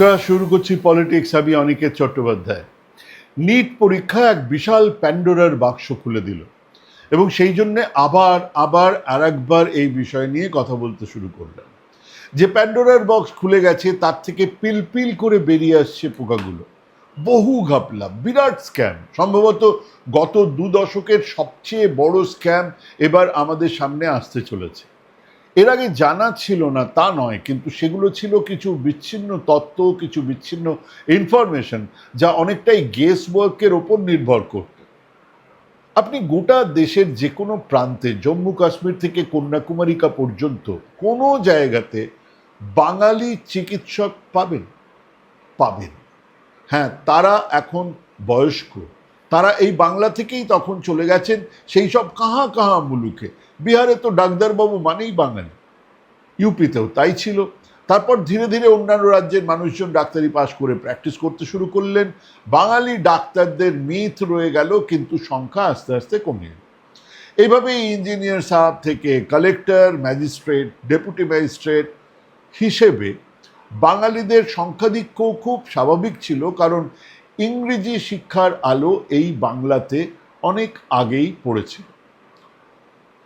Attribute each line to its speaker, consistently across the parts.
Speaker 1: নমস্কার শুরু করছি পলিটিক্স আমি অনিকেত চট্টোপাধ্যায়। নিট পরীক্ষা এক বিশাল প্যান্ডোরার বাক্স খুলে দিল এবং সেই জন্যে আবার আবার আর একবার এই বিষয় নিয়ে কথা বলতে শুরু করলাম। যে প্যান্ডোরার বক্স খুলে গেছে, তার থেকে পিলপিল করে বেরিয়ে আসছে পোকাগুলো। বহু ঘাপলা, বিরাট স্ক্যাম সম্ভবত গত দু দশকের সবচেয়ে বড় স্ক্যাম এবার আমাদের সামনে আসতে চলেছে। এর আগে জানা ছিল না, তা নয়, কিন্তু সেগুলো ছিল কিছু বিচ্ছিন্ন তত্ত্ব, কিছু বিচ্ছিন্ন ইনফরমেশন যা অনেকটাই গেস ওয়ার্কের ওপর নির্ভর করত। আপনি গোটা দেশের যে কোনো প্রান্তে, জম্মু কাশ্মীর থেকে কন্যাকুমারিকা পর্যন্ত কোনো জায়গাতে বাঙালি চিকিৎসক পাবেন? পাবেন। হ্যাঁ তারা এখন বয়স্ক। তারা এই বাংলা থেকেই তখন চলে গেছেন, সেই সব কাহা কাহা মুলুকে। বিহারে তো ডাক্তারবাবু মানেই বাঙালি। ইউপিতেও তাই ছিল। তারপর ধীরে ধীরে অন্যান্য রাজ্যের মানুষজন ডাক্তারি পাশ করে প্র্যাকটিস করতে শুরু করলেন। বাঙালি ডাক্তারদের মিথ রয়ে গেল, কিন্তু সংখ্যা আস্তে আস্তে কমে এইভাবেই ইঞ্জিনিয়ার সাহেব থেকে কালেক্টর ম্যাজিস্ট্রেট ডেপুটি ম্যাজিস্ট্রেট হিসেবে বাঙালিদের সংখ্যাধিক্যও খুব স্বাভাবিক ছিল, কারণ ইংরেজি শিক্ষার আলো এই বাংলাতে অনেক আগেই পড়েছিল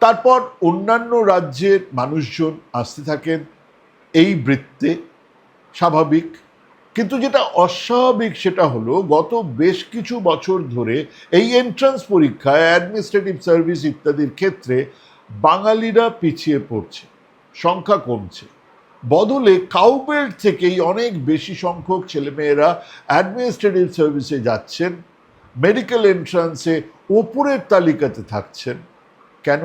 Speaker 1: তারপর অন্যান্য রাজ্যের মানুষজন আসতে থাকেন এই বৃত্তে, স্বাভাবিক। কিন্তু যেটা অস্বাভাবিক সেটা হলো, গত বেশ কিছু বছর ধরে এই এন্ট্রান্স পরীক্ষায় অ্যাডমিনিস্ট্রেটিভ সার্ভিস ইত্যাদির ক্ষেত্রে বাঙালিরা পিছিয়ে পড়ছে, সংখ্যা কমছে। বদলে কাউবেল্ট থেকেই অনেক বেশি সংখ্যক ছেলেমেয়েরা অ্যাডমিনিস্ট্রেটিভ সার্ভিসে যাচ্ছেন মেডিকেল এন্ট্রান্সে ওপরের তালিকাতে থাকছেন। কেন?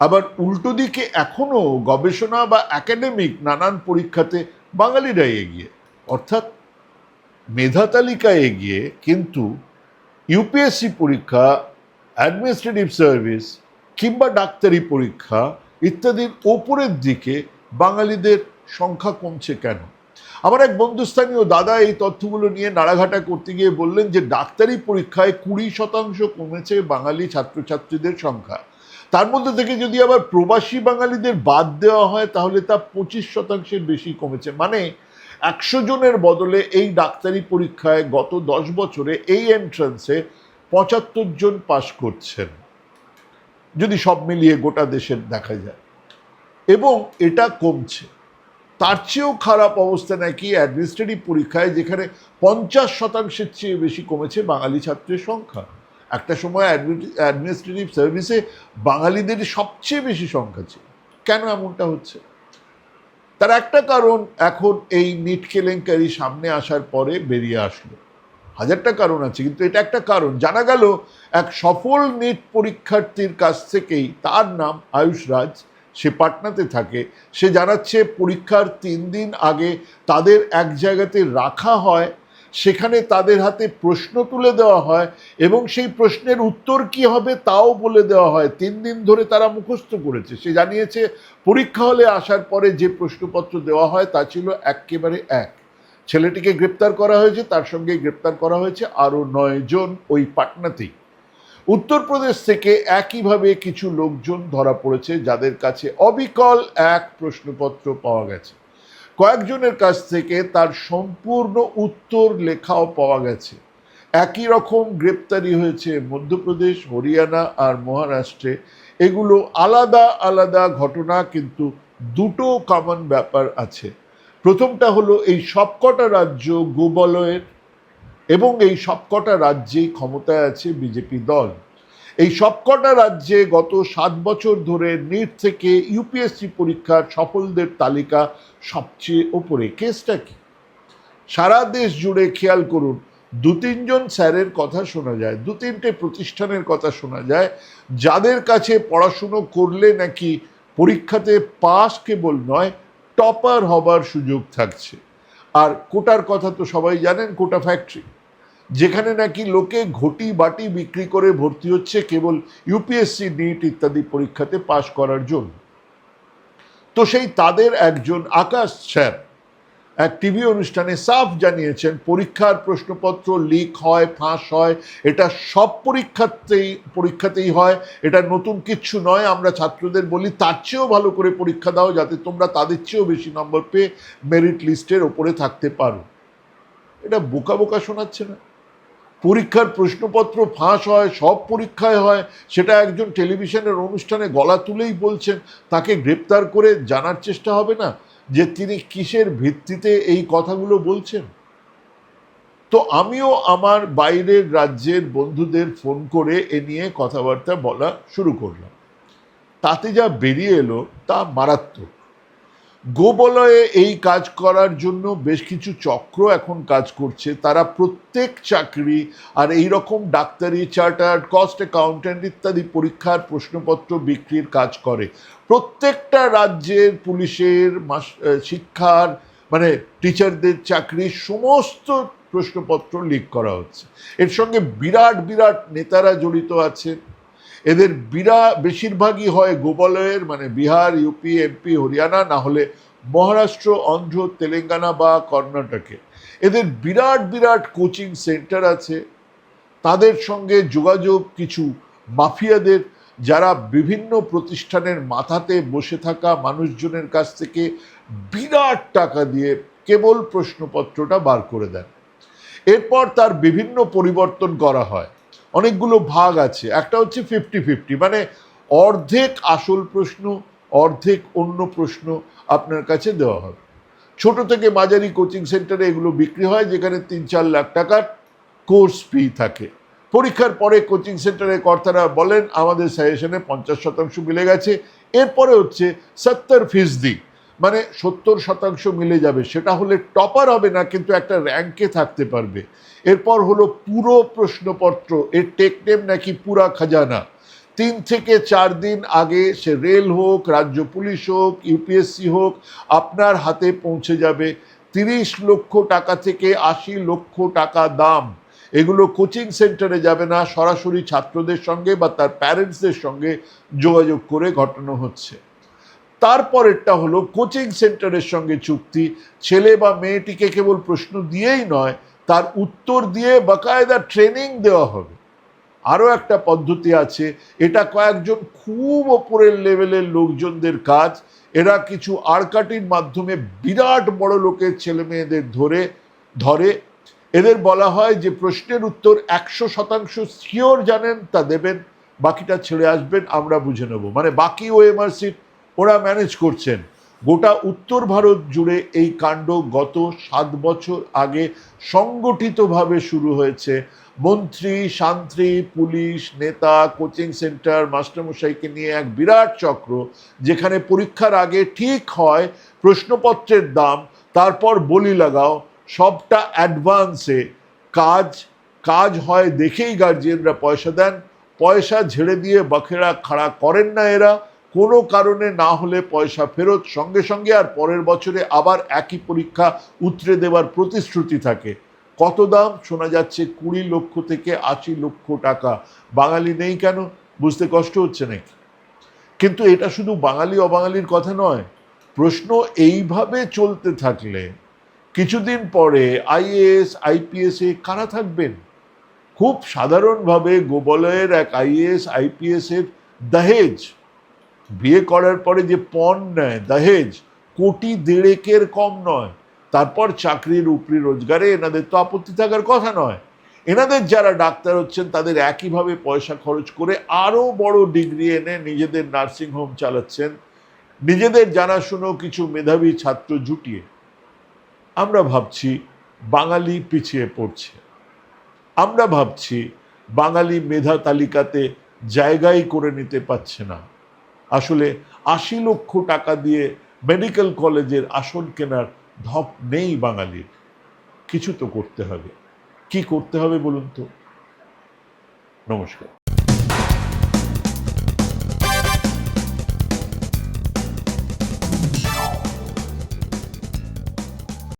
Speaker 1: আবার উল্টো দিকে এখনও গবেষণা বা একাডেমিক নানান পরীক্ষাতে বাঙালিরাই এগিয়ে। অর্থাৎ মেধা তালিকায় এগিয়ে কিন্তু ইউপিএসসি পরীক্ষা অ্যাডমিনিস্ট্রেটিভ সার্ভিস কিংবা ডাক্তারি পরীক্ষা ইত্যাদির ওপরের দিকে বাঙালিদের সংখ্যা কমছে কেন? আমার এক বন্ধুস্থানীয় দাদা এই তথ্যগুলো নিয়ে নাড়াঘাটা করতে গিয়ে বললেন যে, ডাক্তারি পরীক্ষায় কুড়ি শতাংশ কমেছে বাঙালি ছাত্রছাত্রীদের সংখ্যা। তার মধ্যে থেকে যদি আবার প্রবাসী বাঙালিদের বাদ দেওয়া হয়, তাহলে তা পঁচিশ শতাংশের বেশি কমেছে। মানে একশো জনের বদলে এই ডাক্তারি পরীক্ষায় গত দশ বছরে এই এন্ট্রান্সে পঁচাত্তর জন পাশ করছেন। যদি সব মিলিয়ে গোটা দেশের দেখা যায়। এবং এটা কমছে। তার চেয়েও খারাপ অবস্থা নাকি অ্যাডমিনিস্ট্রেটিভ পরীক্ষায়, যেখানে পঞ্চাশ শতাংশের চেয়ে বেশি কমেছে বাঙালি ছাত্রের সংখ্যা। একটা সময় অ্যাডমিনিস্ট্রেটিভ সার্ভিসে বাঙালিদের সবচেয়ে বেশি সংখ্যা ছিল। কেন এমনটা হচ্ছে? তার একটা কারণ, এখন এই নিট কেলেঙ্কারি সামনে আসার পরে বেরিয়ে আসলো। হাজারটা কারণ আছে, কিন্তু এটা একটা কারণ। জানা গেল, এক সফল নিট পরীক্ষার্থীর কাছ থেকেই তার নাম আয়ুষ রাজ, সে পাটনাতে থাকে। সে জানাচ্ছে, পরীক্ষার তিন দিন আগে তাদের এক জায়গাতে রাখা হয় সেখানে তাদের হাতে প্রশ্ন তুলে দেওয়া হয় এবং সেই প্রশ্নের উত্তর কি হবে তাও বলে দেওয়া হয়। তিন দিন ধরে তারা মুখস্থ করেছে। সে জানিয়েছে, পরীক্ষা হলে আসার পরে যে প্রশ্নপত্র দেওয়া হয় তা ছিল একেবারে এক। ছেলেটিকে গ্রেপ্তার করা হয়েছে, তার সঙ্গে গ্রেপ্তার করা হয়েছে আরও নয় জন ওই পাটনাতেই। উত্তরপ্রদেশ থেকে একইভাবে কিছু লোকজন ধরা পড়েছে, যাদের কাছে অবিকল এক প্রশ্নপত্র পাওয়া গেছে। কয়েকজনের কাছ থেকে তার সম্পূর্ণ উত্তর লেখাও পাওয়া গেছে। একই রকম গ্রেপ্তারি হয়েছে মধ্যপ্রদেশ, হরিয়ানা আর মহারাষ্ট্রে। এগুলো আলাদা আলাদা ঘটনা, কিন্তু দুটো কমন ব্যাপার আছে। প্রথমটা হলো, এই সবকটা রাজ্য গোবলয়ের এবং এই সবকটা রাজ্যেই ক্ষমতায় আছে বিজেপি দল। এই সবকটা রাজ্যে গত সাত বছর ধরে নিট থেকে ইউপিএসসি পরীক্ষার সফলদের তালিকা সবচেয়ে ওপরে। কেসটা কি? সারা দেশ জুড়ে খেয়াল করুন, দু তিনজন স্যারের কথা শোনা যায়, দু তিনটে প্রতিষ্ঠানের কথা শোনা যায়, যাদের কাছে পড়াশুনো করলে নাকি পরীক্ষাতে পাস কেবল নয়, টপার হবার সুযোগ থাকছে। আর কোটার কথা তো সবাই জানেন, কোটা ফ্যাক্টরি যেখানে নাকি লোকে ঘটি বাটি বিক্রি করে ভর্তি হচ্ছে কেবল ইউপিএসসি নিট ইত্যাদি পরীক্ষাতে পাশ করার জন্য। তো সেই তাদের একজন আকাশ স্যার এক টিভি অনুষ্ঠানে সাফ জানিয়েছেন, পরীক্ষার প্রশ্নপত্র লিক হয়, ফাঁস হয়, এটা সব পরীক্ষাতেই পরীক্ষাতেই হয়, এটা নতুন কিচ্ছু নয়, আমরা ছাত্রদের বলি, তার চেয়েও ভালো করে পরীক্ষা দাও যাতে তোমরা তাদের চেয়েও বেশি নম্বর পেয়ে মেরিট লিস্টের ওপরে থাকতে পারো। এটা বোকা বোকা শোনাচ্ছে না। পরীক্ষার প্রশ্নপত্র ফাঁস হয়, সব পরীক্ষায় হয়, সেটা একজন টেলিভিশনের অনুষ্ঠানে গলা তুলেই বলছেন, তাকে গ্রেপ্তার করে জানার চেষ্টা হবে না? যে তিনি কিসের ভিত্তিতে এই কথাগুলো বলছেন? তো আমিও আমার বাইরের রাজ্যের বন্ধুদের ফোন করে এ নিয়ে কথাবার্তা বলা শুরু করলাম। তাতে যা বেরিয়ে এলো তা মারাত্মক। গোবলয়ে এই কাজ করার জন্য বেশ কিছু চক্র এখন কাজ করছে। তারা প্রত্যেক চাকরি আর এই রকম ডাক্তারি, চার্টার্ড, কস্ট অ্যাকাউন্ট্যান্ট ইত্যাদি পরীক্ষার প্রশ্নপত্র বিক্রির কাজ করে। প্রত্যেকটা রাজ্যের পুলিশের শিক্ষার মানে টিচারদের চাকরির সমস্ত প্রশ্নপত্র লিক করা হচ্ছে। এর সঙ্গে বিরাট বিরাট নেতারা জড়িত আছেন। এদের বিরা বেশিরভাগই হয় গোপালয়ের মানে বিহার ইউপি এমপি হরিয়ানা, না হলে মহারাষ্ট্র, অন্ধ্র, তেলেঙ্গানা বা কর্ণাটকে। এদের বিরাট বিরাট কোচিং সেন্টার আছে। তাদের সঙ্গে যোগাযোগ কিছু মাফিয়াদের যারা বিভিন্ন প্রতিষ্ঠানের মাথাতে বসে থাকা মানুষজনের কাছ থেকে বিরাট টাকা দিয়ে কেবল প্রশ্নপত্রটা বার করে দেন। এরপর তার বিভিন্ন পরিবর্তন করা হয়। অনেকগুলো ভাগ আছে। একটা হচ্ছে ফিফটি ফিফটি মানে অর্ধেক আসল প্রশ্ন, অর্ধেক অন্য প্রশ্ন আপনার কাছে দেওয়া হবে। ছোট থেকে মাঝারি কোচিং সেন্টারে এগুলো বিক্রি হয়, যেখানে তিন চার লাখ টাকার কোর্স ফি থাকে। পরীক্ষার পরে কোচিং সেন্টারের কর্তারা বলেন, আমাদের সাজেশনে পঞ্চাশ শতাংশ মিলে গেছে। এরপরে হচ্ছে সত্তর ফিসদি। মানে সত্তর শতাংশ মিলে যাবে। সেটা হলে টপার হবে না, কিন্তু একটা র্যাঙ্কে থাকতে পারবে। এরপর হলো পুরো প্রশ্নপত্র। এর টেকনেম নাকি পুরা খাজানা। তিন থেকে চার দিন আগে সে রেল হোক, রাজ্য পুলিশ হোক, ইউপিএসসি হোক, আপনার হাতে পৌঁছে যাবে। তিরিশ লক্ষ টাকা থেকে আশি লক্ষ টাকা দাম। এগুলো কোচিং সেন্টারে যাবে না, সরাসরি ছাত্রদের সঙ্গে বা তার প্যারেন্টসদের সঙ্গে যোগাযোগ করে ঘটানো হচ্ছে। তারপরেরটা হলো কোচিং সেন্টারের সঙ্গে চুক্তি। ছেলে বা মেয়েটিকে কেবল প্রশ্ন দিয়েই নয়, তার উত্তর দিয়ে বাকায়দা ট্রেনিং দেওয়া হবে। আরও একটা পদ্ধতি আছে, এটা কয়েকজন খুব ওপরের লেভেলের লোকজনদের কাজ। এরা কিছু আরকাটির মাধ্যমে বিরাট বড় লোকের ছেলে মেয়েদের ধরে ধরে। এদের বলা হয় যে প্রশ্নের উত্তর একশো শতাংশ শিওর জানেন তা দেবেন, বাকিটা ছেড়ে আসবেন, আমরা বুঝে নেব। মানে বাকি ওএমআরসির ওরা ম্যানেজ করছেন। গোটা উত্তর ভারত জুড়ে এই কাণ্ড গত সাত বছর আগে সংগঠিতভাবে শুরু হয়েছে। মন্ত্রী শান্ত্রী পুলিশ, নেতা, কোচিং সেন্টার, মাস্টারমশাইকে নিয়ে এক বিরাট চক্র, যেখানে পরীক্ষার আগে ঠিক হয় প্রশ্নপত্রের দাম, তারপর বলি লাগাও, সবটা অ্যাডভান্সে কাজ কাজ হয় দেখেই গার্জিয়ানরা পয়সা দেন, পয়সা ঝেড়ে দিয়ে বাখেরা খাড়া করেন না এরা। কোনো কারণে না হলে পয়সা ফেরত সঙ্গে সঙ্গে আর পরের বছরে আবার একই পরীক্ষা উতরে দেওয়ার প্রতিশ্রুতি থাকে। কত দাম? শোনা যাচ্ছে কুড়ি লক্ষ থেকে আশি লক্ষ টাকা। বাঙালি নেই কেন? বুঝতে কষ্ট হচ্ছে নাকি? কিন্তু এটা শুধু বাঙালি, অবাঙালির কথা নয়। প্রশ্ন এইভাবে চলতে থাকলে কিছুদিন পরে আইএএস, আইপিএস এ কারা থাকবেন? খুব সাধারণভাবে গোবলয়ের এক আইএএস, আইপিএস এর দহেজ বিয়ে করার পরে যে পণ নেয়, দাহেজ, কোটি দেড়েকের কম নয়। তারপর চাকরির উপরি রোজগারে এনাদের তো আপত্তি থাকার কথা নয়। এনাদের যারা ডাক্তার হচ্ছেন, তাদের একইভাবে পয়সা খরচ করে আরও বড় ডিগ্রি এনে নিজেদের নার্সিং হোম চালাচ্ছেন। নিজেদের জানাশুনো কিছু মেধাবী ছাত্র জুটিয়ে। আমরা ভাবছি বাঙালি পিছিয়ে পড়ছে। আমরা ভাবছি বাঙালি মেধা তালিকাতে জায়গাই করে নিতে পারছে না। আসলে আশি লক্ষ টাকা দিয়ে মেডিকেল কলেজের আসন কেনার ধপ নেই বাঙালির। কিছু তো করতে হবে। কি করতে হবে বলুন তো? নমস্কার।